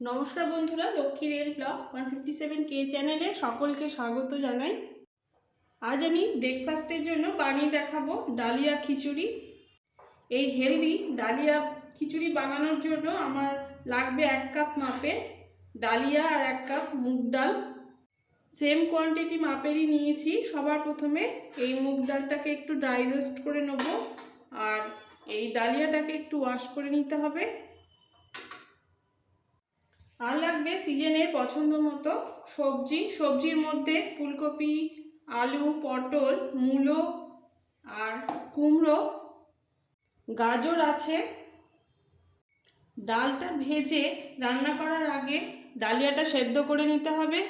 নমস্কার বন্ধুরা, Lakshmi rail blog one fifty seven কে চ্যানেলে সকলকে স্বাগত জানাই। আজ আমি ব্রেকফাস্টের জন্য বানিয়ে দেখাবো ডালিয়া খিচুড়ি। এই হেলদি ডালিয়া খিচুড়ি বানানোর জন্য আমার লাগবে এক কাপ মাপে ডালিয়া আর এক কাপ মুগ ডাল। সেম কোয়ান্টিটি মাপেরই নিয়েছি, সবার প্রথমে এই মুগ ডালটাকে একটু ড্রাই রোস্ট করে নেব। আর এই ডালিয়াটাকে একটু ওয়াশ করে নিতে হবে। আর লাগবে সিজনের পছন্দ মতো সবজি। সবজির মধ্যে ফুলকপি, আলু, পটল, মূলো আর কুমড়ো। গাজর আছে। ডালটা ভেজে রান্না করার আগে ডালিয়াটা সেদ্ধ করে নিতে হবে।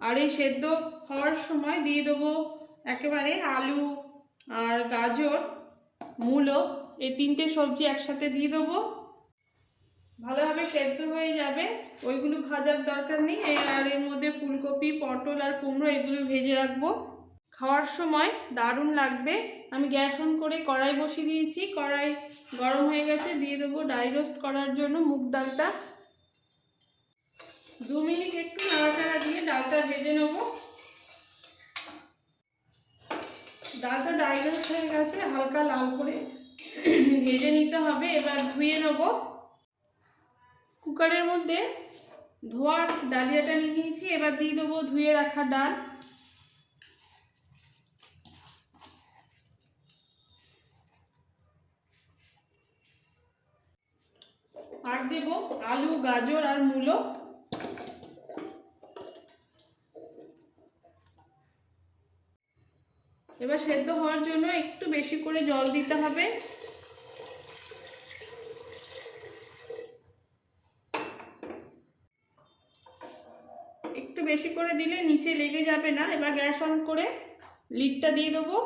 আর এই সেদ্ধ হওয়ার সময় দিয়ে দেবো একেবারে আলু আর গাজর, মূলো। এই তিনটে সবজি একসাথে দিয়ে দেবো। ভালোভাবে সেদ্ধ হয়ে যাবে। ওইগুলো ভাজার দরকার নেই। আর এর মধ্যে ফুলকপি, পটল আর কুমড়ো, এগুলো ভেজে রাখব। খাওয়ার সময় দারুণ লাগবে। আমি গ্যাস অন করে কড়াই বসিয়ে দিয়েছি। কড়াই গরম হয়ে গেছে। দিয়ে দেবো ডাই রোস্ট করার জন্য মুগ ডালটা। দু মিনিট একটু নাড়াচাড়া দিয়ে ডালটা ভেজে নেব। ডালটা ডাই রোস্ট হয়ে গেছে। হালকা লাল করে ভেজে নিতে হবে। এবার ধুয়ে নেব। কুকারের মধ্যে ধোয়া ডালিয়াটা নিয়ে নিয়েছি, এবার দিয়ে দেবো ধুয়ে রাখা ডাল। আর দেব আলু, গাজর আর মূলো। এবার সেদ্ধ হওয়ার জন্য একটু বেশি করে জল দিতে হবে একটু বেশি করে দিলে নিচে লেগে যাবে না। এবার গ্যাস অন করে লিডটা দিয়ে দেবো।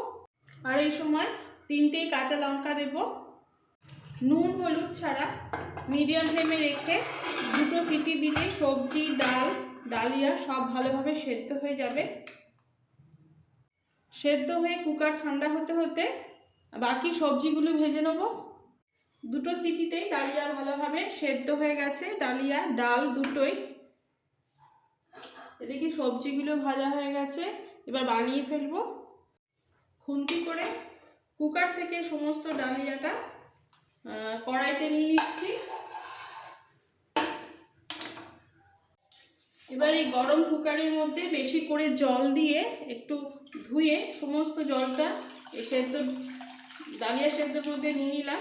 আর এই সময় তিনটেই কাঁচা লঙ্কা দেব। নুন, হলুদ ছাড়া মিডিয়াম ফ্লেমে রেখে দুটো সিটি দিলে সবজি, ডাল, ডালিয়া সব ভালোভাবে সেদ্ধ হয়ে যাবে। সেদ্ধ হয়ে কুকার ঠান্ডা হতে হতে বাকি সবজিগুলো ভেজে নেব। দুটো সিটিতেই ডালিয়া ভালোভাবে সেদ্ধ হয়ে গেছে। ডালিয়া, ডাল দুটোই এদিকে সবজিগুলো ভাজা হয়ে গেছে? এবার বানিয়ে ফেলব। খুন্তি করে কুকার থেকে সমস্ত ডালিয়াটা কড়াইতে নিয়ে নিচ্ছি। এবার এই গরম কুকারের মধ্যে বেশি করে জল দিয়ে একটু ধুয়ে সমস্ত জলটা এই সেদ্ধ, ডালিয়া সেদ্ধর মধ্যে নিয়ে নিলাম।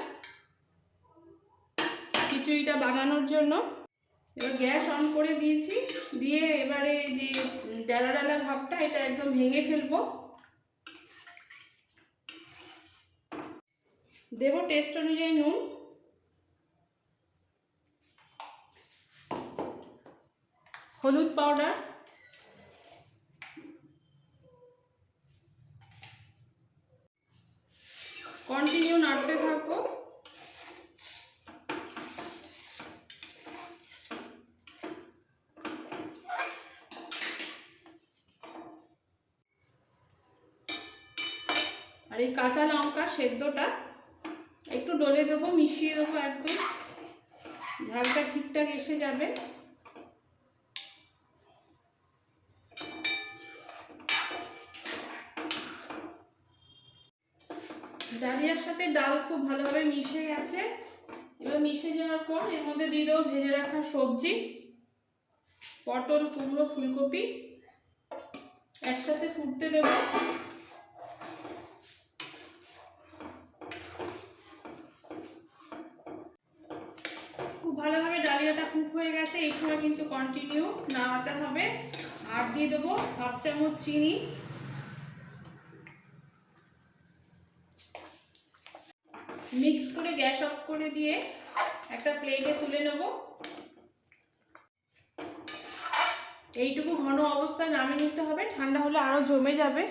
খিচুড়িটা বানানোর জন্য। এবার গ্যাস অন করে দিয়েছি। দিয়ে এবারে যে ডালা ডালা ভাবটা, এটা একদম ভেঙে ফেলব। দেব টেস্ট অনুযায়ী নুন। হলুদ পাউডার কন্টিনিউ নাড়তে থাকব। আর এই কাঁচা লঙ্কা সেদ্ধটা একটু ডলে দেবো, মিশিয়ে দেবো একদম। ঝালটা ঠিকঠাক এসে যাবে। ডালিয়ার সাথে ডাল খুব ভালোভাবে মিশে গেছে। এবার মিশে যাওয়ার পর এর মধ্যে দিয়ে দেবো ভেজে রাখা সবজি, পটল কুমড়ো ফুলকপি। একসাথে ফুটতে দেবো। ভালোভাবে ডালিয়াটা কুক হয়ে গেছে, এই সময় কিন্তু কন্টিনিউ নাড়াতে হবে। আর দিয়ে দেবো হাফ চামচ চিনি। মিক্স করে গ্যাস অফ করে দিয়ে একটা প্লেটে তুলে নেব। এইটুকু ঘন অবস্থায় নামিয়ে নিতে হবে, ঠান্ডা হলে আরও জমে যাবে।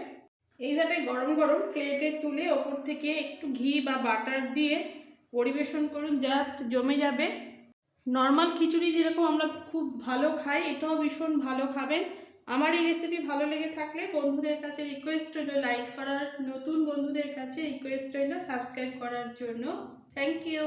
এইভাবে গরম গরম প্লেটে তুলে ওপর থেকে একটু ঘি বা বাটার দিয়ে পরিবেশন করুন জাস্ট জমে যাবে। নর্মাল খিচুড়ি যেরকম আমরা খুব ভালো খাই, এটাও ভীষণ ভালো খাবেন। আমার এই রেসিপি ভালো লেগে থাকলে বন্ধুদের কাছে রিকোয়েস্ট রইল লাইক করার। নতুন বন্ধুদের কাছে রিকোয়েস্ট রইল সাবস্ক্রাইব করার জন্য। Thank you